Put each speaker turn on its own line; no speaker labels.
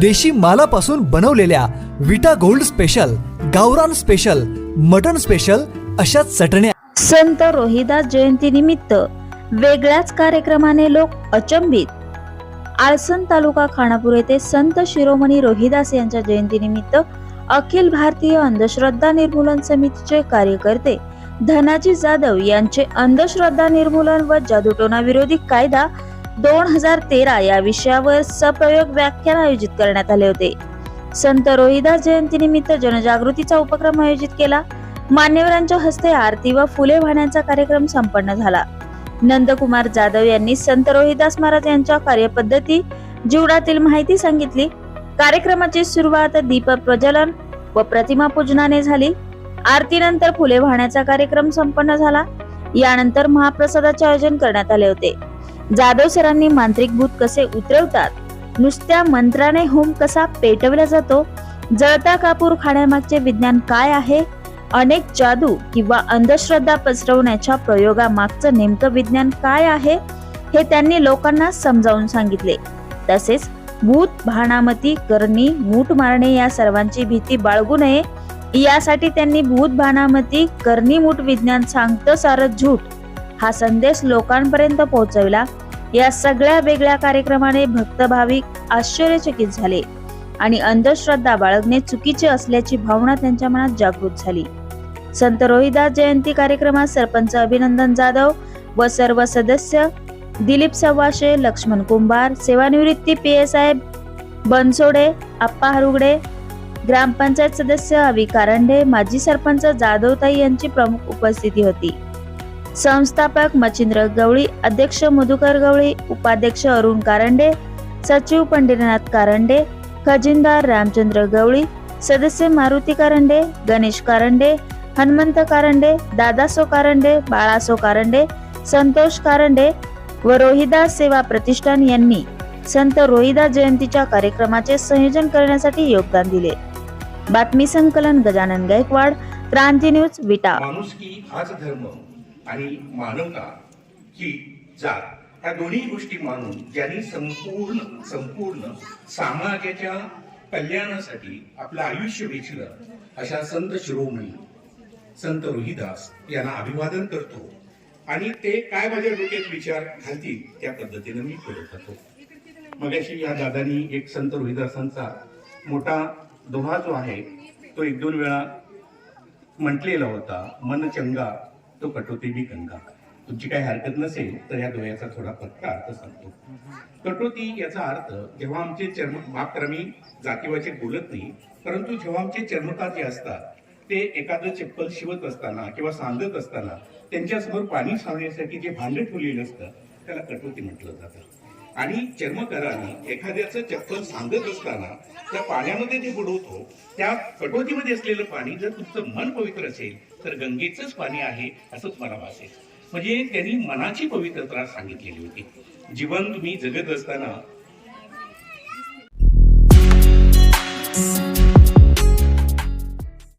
देशी मालापासून बनवलेल्या विटा गोल्ड स्पेशल गावरान स्पेशल मटन स्पेशल अशा चटण्या
संत रोहिदास जयंतीनिमित्त वेगळ्याच कार्यक्रमाने लोक अचंबित. आळसण तालुका खानापूर येथे संत शिरोमणी रोहिदास यांच्या जयंतीनिमित्त अखिल भारतीय अंधश्रद्धा निर्मूलन समितीचे कार्यकर्ते धनाजी जाधव यांचे अंधश्रद्धा निर्मूलन व जादूटोना विरोधी कायदा दोन हजार तेरा या विषयावर सप्रयोग व्याख्यान आयोजित करण्यात आले होते. संत रोहिदास जयंतीनिमित्त जनजागृतीचा उपक्रम आयोजित केला. मान्यवरांच्या हस्ते आरती व फुले वाहण्याचा कार्यक्रम संपन्न झाला. नंदकुमार जाधव यांनी संत रोहिदास महाराज यांच्या कार्यपद्धती जीवनातील माहिती सांगितली. कार्यक्रमाची सुरुवात दीप प्रज्वलन व प्रतिमा पूजनाने झाली. आरतीनंतर फुले वाहण्याचा कार्यक्रम संपन्न झाला. यानंतर महाप्रसादाचे आयोजन करण्यात आले होते. जाधव सरांनी मांत्रिक भूत कसे उतरवतात? नुसत्या मंत्राने होम कसा पेटवला जातो? जळता कापूर खाण्यामागचे विज्ञान काय आहे? अनेक जादू किंवा अंधश्रद्धा पसरवण्याच्या प्रयोगामागचं नेमकं विज्ञान काय आहे? हे त्यांनी लोकांना समजावून सांगितले. तसेच भूत भानामती करणी मूठ मारणे या सर्वांची भीती बाळगू नये. यासाठी त्यांनी भूत भानामती करणी मूठ विज्ञान सांगतं सारं झूट हा संदेश लोकांपर्यंत पोहोचविला. या सगळ्या वेगळ्या कार्यक्रमाने भक्त भाविक आश्चर्यचकित झाले आणि अंधश्रद्धा बाळगणे चुकीचे असल्याची भावना त्यांच्या मनात जागृत झाली. संत रोहिदास जयंती कार्यक्रमात सरपंच अभिनंदन जाधव व सर्व सदस्य दिलीप सव्वाशे लक्ष्मण कुंभार सेवानिवृत्ती P S I Bansode Appa Harugade ग्रामपंचायत सदस्य अवी कारंडे माजी सरपंच जाधवताई यांची प्रमुख उपस्थिती होती. संस्थापक मच्छिंद्र गवळी अध्यक्ष मधुकर गवळी उपाध्यक्ष अरुण कारंडे सचिव पंढरीनाथ कारंडे खजिनदार रामचंद्र गवळी सदस्य मारुती कारंडे गणेश कारंडे हनुमंत कारंडे दादासो कारंडे बाळासो कारंडे संतोष कारंडे व रोहिदास सेवा प्रतिष्ठान यांनी संत रोहिदास जयंतीच्या कार्यक्रमाचे संयोजन करण्यासाठी योगदान दिले. बातमी संकलन गजानन गायकवाड क्रांती न्यूज विटा.
माणुसकी हाच धर्म. आणि मानवता ही जात. ह्या दोन्ही गोष्टी मानून ज्यांनी संपूर्ण संपूर्ण समाजाच्या कल्याणासाठी आपलं आयुष्य वेचलं अशा संत शिरोमणी संत रोहिदास यांना अभिवादन करतो. आणि ते काय माझ्या डोक्यात विचार घालतील त्या पद्धतीनं मी करत. होतो मगाशी या दादानी एक संत रोहिदासांचा मोठा दोहा जो आहे तो एक दोन वेळा म्हटलेला होता मन चंगा तो कटोती मी गंगा. तुमची काही हरकत नसेल तर या दोह्याचा थोडा पत्ता अर्थ सांगतो. कटोती याचा अर्थ जेव्हा आमचे चर्म माफ करा मी जातीवाचे बोलत नाही परंतु जेव्हा आमचे चर्मकार जे असतात ते एखादं चप्पल शिवत असताना किंवा सांगत असताना त्यांच्यासमोर पाणी सांगण्यासाठी जे भांडे ठेवलेलं असतं त्याला कटोती म्हटलं जातं. आणि चर्मकाराने एखाद्याचं चप्पल सांगत असताना त्या पाण्यामध्ये जे बुडवतो त्या कटोटीमध्ये असलेलं पाणी जर तुमचं मन पवित्र असेल तर गंगेचंच पाणी आहे असंच मला भासेल म्हणजे त्यांनी मनाची पवित्रता सांगितलेली होती. जीवन तुम्ही जगत असताना